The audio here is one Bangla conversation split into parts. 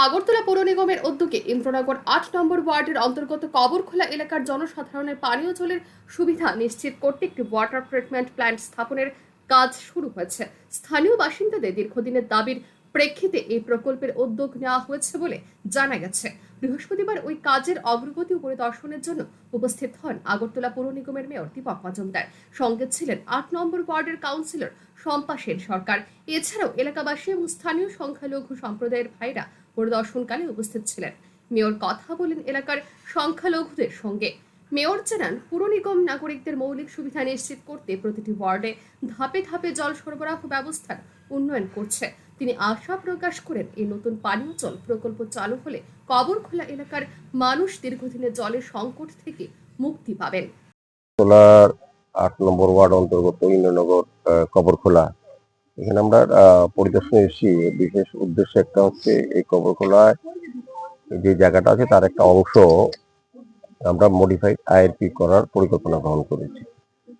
আগরতলা পৌর নিগমের উদ্যোগে ইন্দ্রনগর আট নম্বর ওয়ার্ডের অন্তর্গত কবরখোলা এলাকার জনসাধারণের পানীয় জলের সুবিধা নিশ্চিত করতে একটি ওয়াটার ট্রিটমেন্ট প্ল্যান্ট স্থাপনের কাজ শুরু হয়েছে। স্থানীয় বাসিন্দাদের দীর্ঘদিনের দাবির প্রেক্ষিতে এই প্রকল্পের উদ্যোগ নেওয়া হয়েছে বলে জানা গেছে। বৃহস্পতিবার ওই কাজের অগ্রগতি পরিদর্শনের জন্য উপস্থিত হন আগরতলা পৌর নিগমের মেয়র দীপক মজুমদার। সঙ্গে ছিলেন আট নম্বর ওয়ার্ডের কাউন্সিলর শম্পা সেন সরকার। এছাড়াও এলাকাবাসী এবং স্থানীয় সংখ্যালঘু সম্প্রদায়ের ভাইরা পরিদর্শনকালে উপস্থিত ছিলেন। মেয়র কথা বলেন এলাকার সংখ্যালঘুদের সঙ্গে। মেয়র জানান, পুর নিগম নাগরিকদের মৌলিক সুবিধা নিশ্চিত করতে প্রতিটি ওয়ার্ডে ধাপে ধাপে জল সরবরাহ ব্যবস্থার উন্নয়ন করছে। তিনি আশা প্রকাশ করেন, এই নতুন পানীয় জল প্রকল্প চালু হলে কবরখোলা এলাকার মানুষ দীর্ঘদিনের জলের সংকট থেকে মুক্তি পাবেন। আট নম্বর ওয়ার্ড অন্তর্গত ইন্দ্রনগর কবরখোলা এখানে আমরা পরিদর্শনে এসেছি। বিশেষ উদ্দেশ্য একটা হচ্ছে এই কবরখোলায় যে জায়গাটা আছে তার একটা অংশ আমরা মডিফাইড আইআরপি করার পরিকল্পনা গ্রহণ করেছি।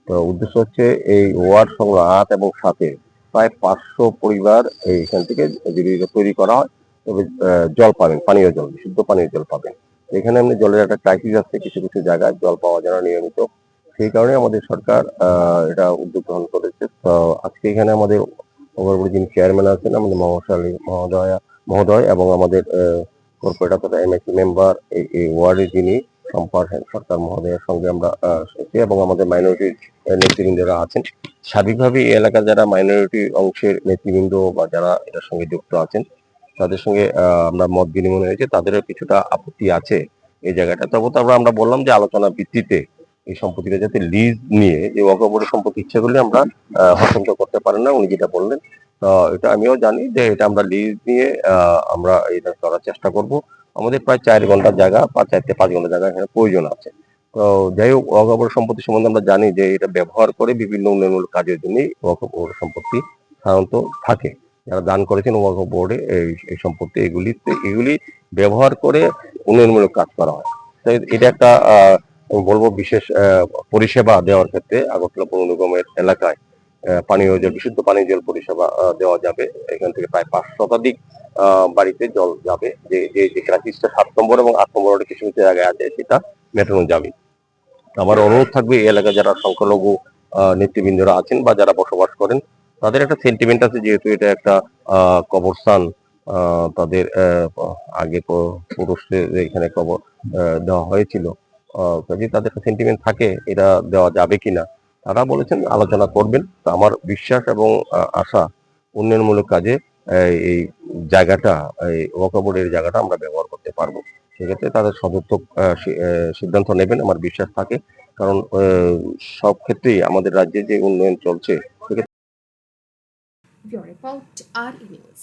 তো উদ্দেশ্য হচ্ছে এই ওয়ার্ড সংলগ্ন আট এবং সাতে প্রায় পাঁচশো পরিবার এইখান থেকে যদি তৈরি করা হয়, তবে জল পাবেন, পানীয় জল, বিশুদ্ধ পানীয় জল পাবেন। এখানে এমনি জলের একটা ক্রাইসিস আছে কিছু কিছু জায়গায়, জল পাওয়া যায় না নিয়মিত। সেই কারণে আমাদের সরকার এটা উদ্যোগ গ্রহণ করেছে। তো আজকে এখানে আমাদের ওভারপুরে যিনি চেয়ারম্যান আছেন আমাদের মহাশালী মহোদয়া মহোদয় এবং আমাদের কর্পোরেটর তথা এমএসি মেম্বার এই ওয়ার্ডের যিনি সম্পার সরকার মহোদয়ের সঙ্গে আমরা এবং আমাদের মাইনরিটি নেতৃবৃন্দরা আছেন সার্বিকভাবে এই এলাকার যারা মাইনরিটি অংশের নেতৃবৃন্দ বা যারা এটার সঙ্গে যুক্ত আছেন, তাদের সঙ্গে আমরা মত বিনিময় হয়েছে, তাদেরও কিছুটা আপত্তি আছে এই জায়গাটা তবে তো আমরা বললাম যে আলোচনা ভিত্তিতে এই সম্পত্তিটা যাতে লিজ নিয়ে যে ওয়াকফবোর্ডের সম্পত্তি ইচ্ছে করলে আমরা হস্তান্তর করতে পারেন না উনি যেটা বললেন। এটা আমিও জানি যে এটা আমরা লিজ নিয়ে আমরা এটা করার চেষ্টা করব। আমাদের প্রায় চার ঘণ্টার জায়গা বা চার থেকে পাঁচ ঘণ্টার জায়গা এখানে প্রয়োজন আছে। তো যাই হোক ওয়াকফবোর্ড সম্পত্তি সম্বন্ধে আমরা জানি যে এটা ব্যবহার করে বিভিন্ন উন্নয়নমূলক কাজের জন্য ওয়াকফবোর্ড সম্পত্তি সাধারণত থাকে। যারা দান করেছেন ওয়াকফ বোর্ডে এই এই সম্পত্তি এগুলিতে এগুলি ব্যবহার করে উন্নয়নমূলক কাজ করা হয়। তাই এটা একটা আহ, আমি বলব বিশেষ পরিষেবা দেওয়ার ক্ষেত্রে আগরতলা পৌর নিগমের এলাকায় পানীয় জল, বিশুদ্ধ পানীয় জল পরিষেবা দেওয়া যাবে। এখান থেকে প্রায় পাঁচ শতাধিক বাড়িতে জল যাবে। যে যে যে ক্রাইসিসটা সাত নম্বর এবং আট নম্বর কিছু কিছু জায়গায় আছে, সেটা মেটানো যাবে। আমার অনুরোধ থাকবে, এই এলাকায় যারা সংখ্যালঘু নেতৃবৃন্দরা আছেন বা যারা বসবাস করেন, তাদের একটা সেন্টিমেন্ট আছে যেহেতু এটা একটা কবরস্থান তাদের আগে পুরুষদের এখানে কবর দেওয়া হয়েছিল। কাজেই তাদের সেন্টিমেন্ট থাকে, এটা দেওয়া যাবে কিনা? তারা বলেছেন, আলোচনা করবেন। তো আমার বিশ্বাস এবং আশা উন্নয়নমূলক কাজে এই জায়গাটা, এই ওয়াকাবোর্ডের জায়গাটা আমরা ব্যবহার করতে পারব। সেক্ষেত্রে তাদের সদর্থক সিদ্ধান্ত নেবেন, আমার বিশ্বাস থাকে। কারণ সব ক্ষেত্রেই আমাদের রাজ্যে যে উন্নয়ন চলছে নিউজ।